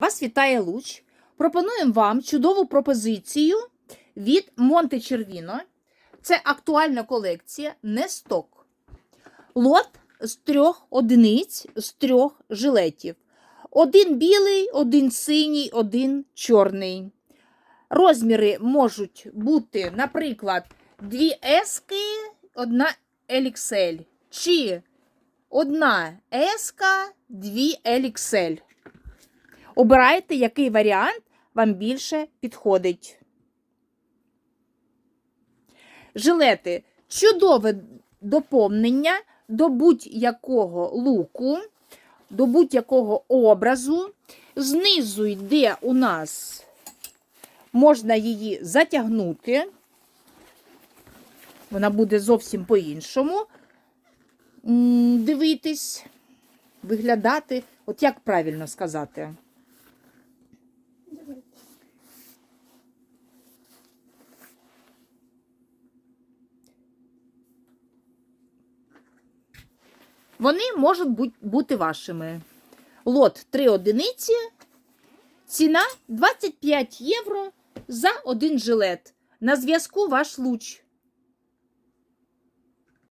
Вас вітає Луч. Пропонуємо вам чудову пропозицію від Монте Червіно. Це актуальна колекція, не сток. Лот з трьох одиниць, з трьох жилетів. Один білий, один синій, один чорний. Розміри можуть бути, наприклад, дві ески, одна LXL. Чи одна еска, дві LXL. Обирайте, який варіант вам більше підходить. Жилети чудове доповнення до будь-якого луку, до будь-якого образу. Знизу йде у нас, можна її затягнути. Вона буде зовсім по-іншому. Дивитись, виглядати. От як правильно сказати? Вони можуть бути вашими. Лот 3 одиниці, ціна 25 євро за один жилет. На зв'язку ваш луч.